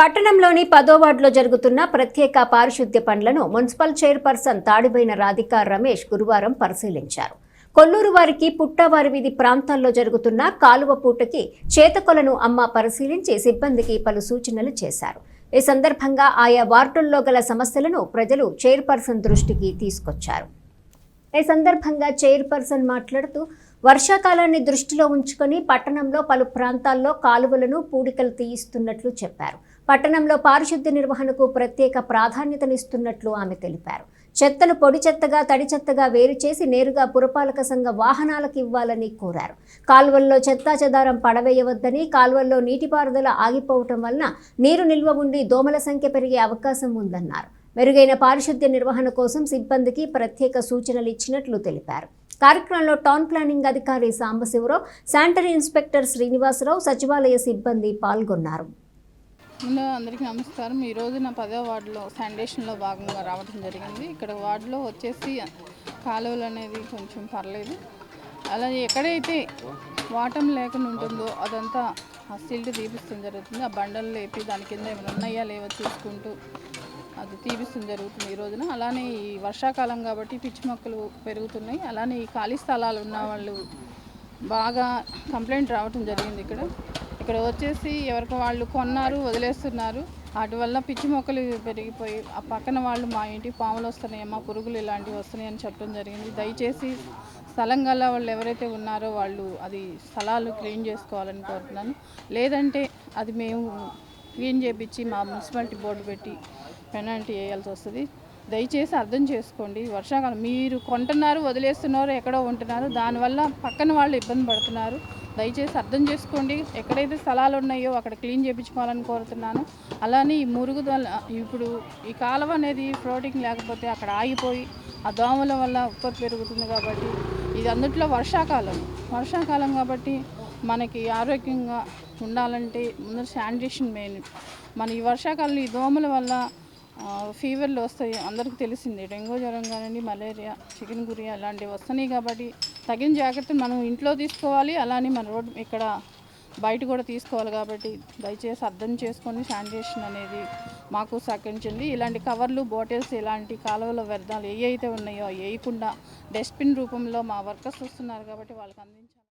పట్టణంలోని పదో వార్డులో జరుగుతున్న ప్రత్యేక పారిశుద్ధ్య పనులను మున్సిపల్ చైర్పర్సన్ తాడిబైన రాధిక రమేష్ గురువారం పరిశీలించారు. కొల్లూరు వారికి పుట్టవారి వీధి ప్రాంతాల్లో జరుగుతున్న కాలువ పూటకి చేతకొలను అమ్మ పరిశీలించి సిబ్బందికి పలు సూచనలు చేశారు. ఈ సందర్భంగా ఆయా వార్డుల్లో గల సమస్యలను ప్రజలు చైర్పర్సన్ దృష్టికి తీసుకొచ్చారు. ఈ సందర్భంగా చైర్పర్సన్ మాట్లాడుతూ వర్షాకాలాన్ని దృష్టిలో ఉంచుకొని పట్టణంలో పలు ప్రాంతాల్లో కాలువలను పూడికలు తీయిస్తున్నట్లు చెప్పారు. పట్టణంలో పారిశుద్ధ్య నిర్వహణకు ప్రత్యేక ప్రాధాన్యతనిస్తున్నట్లు ఆమె తెలిపారు. చెత్తను పొడి చెత్తగా తడి చెత్తగా వేరు చేసి నేరుగా పురపాలక సంఘ వాహనాలకు ఇవ్వాలని కోరారు. కాల్వల్లో చెత్తా చెదారం పడవేయవద్దని కాల్వల్లో నీటిపారుదల ఆగిపోవటం వలన నీరు నిల్వ ఉండి దోమల సంఖ్య పెరిగే అవకాశం ఉందన్నారు. మెరుగైన పారిశుద్ధ్య నిర్వహణ కోసం సిబ్బందికి ప్రత్యేక సూచనలు ఇచ్చినట్లు తెలిపారు. కార్యక్రమంలో టౌన్ ప్లానింగ్ అధికారి సాంబశివరావు శానిటరీ ఇన్స్పెక్టర్ శ్రీనివాసరావు సచివాలయ సిబ్బంది పాల్గొన్నారు. ముందు అందరికీ నమస్కారం. ఈ నా పదో వార్డులో శానిటేషన్లో భాగంగా రావడం జరిగింది. ఇక్కడ వార్డులో వచ్చేసి కాలువలు అనేది కొంచెం పర్లేదు. అలాగే ఎక్కడైతే వాటం లేకుండా ఉంటుందో అదంతా ఆ సిల్ట్ తీపిస్తుంది జరుగుతుంది. ఆ బండలు లేపి దాని కింద ఏమైనా ఉన్నాయా లేవో చూసుకుంటూ అది తీపిస్తుంది జరుగుతుంది ఈ రోజున. అలానే ఈ వర్షాకాలం కాబట్టి పిచ్చి మొక్కలు పెరుగుతున్నాయి. అలానే ఈ ఖాళీ స్థలాలు ఉన్న వాళ్ళు బాగా కంప్లైంట్ రావటం జరిగింది ఇక్కడ. ఇక్కడ వచ్చేసి ఎవరికి వాళ్ళు కొన్నారు వదిలేస్తున్నారు. వాటి వల్ల పిచ్చి మొక్కలు పెరిగిపోయి ఆ పక్కన వాళ్ళు మా ఇంటికి పాములు వస్తున్నాయమ్మా పురుగులు ఇలాంటివి వస్తున్నాయని చెప్పడం జరిగింది. దయచేసి స్థలం గల వాళ్ళు ఎవరైతే ఉన్నారో వాళ్ళు అది స్థలాలు క్లీన్ చేసుకోవాలని కోరుతున్నాను. లేదంటే అది మేము క్లీన్ చేయించి మా మున్సిపాలిటీ బోర్డు పెట్టి పెనాల్టీ వేయాల్సి వస్తుంది. దయచేసి అర్థం చేసుకోండి వర్షాకాలం మీరు కొంటున్నారు వదిలేస్తున్నారు ఎక్కడో ఉంటున్నారు. దానివల్ల పక్కన వాళ్ళు ఇబ్బంది పడుతున్నారు. దయచేసి అర్థం చేసుకోండి. ఎక్కడైతే స్థలాలు ఉన్నాయో అక్కడ క్లీన్ చేయించుకోవాలని కోరుతున్నాను. అలానే ఈ మురుగుదల ఇప్పుడు ఈ కాలువ అనేది ఫ్లోటింగ్ లేకపోతే అక్కడ ఆగిపోయి ఆ దోమల వల్ల ఉత్పత్తి పెరుగుతుంది కాబట్టి ఇది అందుట్లో వర్షాకాలం. వర్షాకాలం కాబట్టి మనకి ఆరోగ్యంగా ఉండాలంటే ముందు శానిటేషన్ మెయిన్. మన ఈ వర్షాకాలంలో ఈ దోమల వల్ల ఫీవర్లు వస్తాయి. అందరికీ తెలిసింది. డెంగ్యూ జ్వరం కానివ్వండి మలేరియా చికెన్ గురియా ఇలాంటివి వస్తున్నాయి కాబట్టి తగిన జాగ్రత్త మనం ఇంట్లో తీసుకోవాలి అలానే మన రోడ్ ఇక్కడ బయట కూడా తీసుకోవాలి కాబట్టి దయచేసి అర్థం చేసుకొని శానిటేషన్ అనేది మాకు సహకరించండి. ఇలాంటి కవర్లు బాటిల్స్ ఇలాంటి కాలువల వ్యర్థాలు ఏ అయితే ఉన్నాయో వేయకుండా డస్ట్బిన్ రూపంలో మా వర్కర్స్ వస్తున్నారు కాబట్టి వాళ్ళకి అందించాలి.